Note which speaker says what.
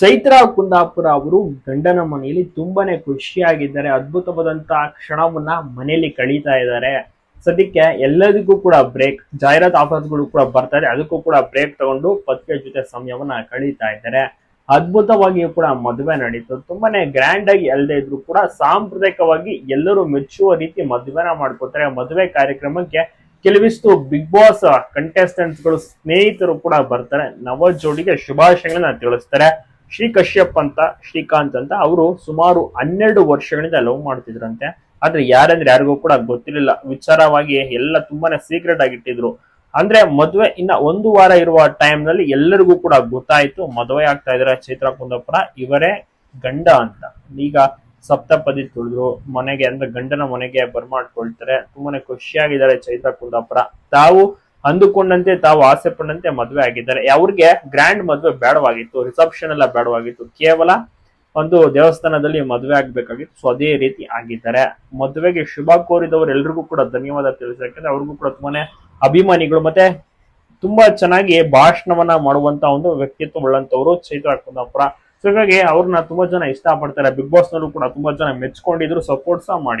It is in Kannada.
Speaker 1: ಚೈತ್ರ ಕುಂದಾಪುರ ಅವರು ಗಂಡನ ಮನೆಯಲ್ಲಿ ತುಂಬಾನೇ ಖುಷಿಯಾಗಿದ್ದಾರೆ. ಅದ್ಭುತವಾದಂತಹ ಕ್ಷಣವನ್ನ ಮನೆಯಲ್ಲಿ ಕಳೀತಾ ಇದ್ದಾರೆ. ಸದ್ಯಕ್ಕೆ ಎಲ್ಲದಕ್ಕೂ ಕೂಡ ಬ್ರೇಕ್ ಜಾಹೀರಾತ್ ಆಫರ್ಸ್ಗಳು ಕೂಡ ಬರ್ತಾರೆ ಅದಕ್ಕೂ ಕೂಡ ಬ್ರೇಕ್ ತಗೊಂಡು ಪತ್ನಿಯ ಜೊತೆ ಸಮಯವನ್ನ ಕಳೀತಾ ಇದ್ದಾರೆ. ಅದ್ಭುತವಾಗಿಯೂ ಕೂಡ ಮದುವೆ ನಡೀತು. ತುಂಬಾನೇ ಗ್ರ್ಯಾಂಡ್ ಆಗಿ ಅಲ್ಲದೆ ಇದ್ರು ಕೂಡ ಸಾಂಪ್ರದಾಯಿಕವಾಗಿ ಎಲ್ಲರೂ ಮೆಚ್ಚುವ ರೀತಿ ಮದುವೆನ ಮಾಡ್ಕೋತಾರೆ. ಮದುವೆ ಕಾರ್ಯಕ್ರಮಕ್ಕೆ ಕೆಲವಿಷ್ಟು ಬಿಗ್ ಬಾಸ್ ಕಂಟೆಸ್ಟೆಂಟ್ಸ್ಗಳು, ಸ್ನೇಹಿತರು ಕೂಡ ಬರ್ತಾರೆ. ನವ ಜೋಡಿಗೆ ಶುಭಾಶಯಗಳನ್ನ ತಿಳಿಸ್ತಾರೆ. ಶ್ರೀ ಕಶ್ಯಪ್ ಅಂತ ಶ್ರೀಕಾಂತ್ ಅಂತ ಅವರು ಸುಮಾರು ಹನ್ನೆರಡು ವರ್ಷಗಳಿಂದ ಲವ್ ಮಾಡ್ತಿದ್ರಂತೆ. ಆದ್ರೆ ಯಾರಂದ್ರೆ ಯಾರಿಗೂ ಕೂಡ ಗೊತ್ತಿರಲಿಲ್ಲ. ವಿಚಾರವಾಗಿ ಎಲ್ಲ ತುಂಬಾನೇ ಸೀಕ್ರೆಟ್ ಆಗಿಟ್ಟಿದ್ರು ಅಂದ್ರೆ ಮದುವೆ ಇನ್ನ ಒಂದು ವಾರ ಇರುವ ಟೈಮ್ನಲ್ಲಿ ಎಲ್ಲರಿಗೂ ಕೂಡ ಗೊತ್ತಾಯ್ತು. ಮದುವೆ ಆಗ್ತಾ ಇದಾರೆ ಚೈತ್ರ ಕುಂದಪ್ಪನ ಇವರೇ ಗಂಡ ಅಂತ. ಈಗ ಸಪ್ತಪದಿ ತುಳಿದ್ರು. ಮನೆಗೆ ಅಂದ್ರೆ ಗಂಡನ ಮನೆಗೆ ಬರ್ಮಾಡ್ಕೊಳ್ತಾರೆ. ತುಂಬಾನೇ ಖುಷಿಯಾಗಿದ್ದಾರೆ ಚೈತ್ರ ಕುಂದಾಪುರ. ತಾವು ಅಂದುಕೊಂಡಂತೆ ತಾವು ಆಸೆ ಪಟ್ಟಂತೆ ಮದುವೆ ಆಗಿದ್ದಾರೆ. ಅವ್ರಿಗೆ ಗ್ರ್ಯಾಂಡ್ ಮದುವೆ ಬೇಡವಾಗಿತ್ತು ರಿಸೆಪ್ಷನ್ ಎಲ್ಲ ಬೇಡವಾಗಿತ್ತು. ಕೇವಲ ಒಂದು ದೇವಸ್ಥಾನದಲ್ಲಿ ಮದುವೆ ಆಗ್ಬೇಕಾಗಿತ್ತು. ಸೊ ಅದೇ ರೀತಿ ಆಗಿದ್ದಾರೆ. ಮದುವೆಗೆ ಶುಭ ಕೋರಿದವರು ಎಲ್ರಿಗೂ ಕೂಡ ಧನ್ಯವಾದ ತಿಳಿಸಕ್ಕೆ ಅವ್ರಿಗೂ ಕೂಡ ತುಂಬಾನೇ ಅಭಿಮಾನಿಗಳು ಮತ್ತೆ ತುಂಬಾ ಚೆನ್ನಾಗಿ ಭಾಷಣವನ್ನ ಮಾಡುವಂತ ಒಂದು ವ್ಯಕ್ತಿತ್ವ ಉಳ್ಳಂತವ್ರು ಚೈತ್ರ ಕುಂದಾಪುರ. ಸೊ ಹಾಗಾಗಿ ಅವ್ರನ್ನ ತುಂಬಾ ಜನ ಇಷ್ಟ ಪಡ್ತಾರೆ ಬಿಗ್ ಬಾಸ್ ನಲ್ಲೂ ಕೂಡ ತುಂಬಾ ಜನ ಮೆಚ್ಕೊಂಡಿದ್ರು ಸಪೋರ್ಟ್ ಸಹ ಮಾಡಿ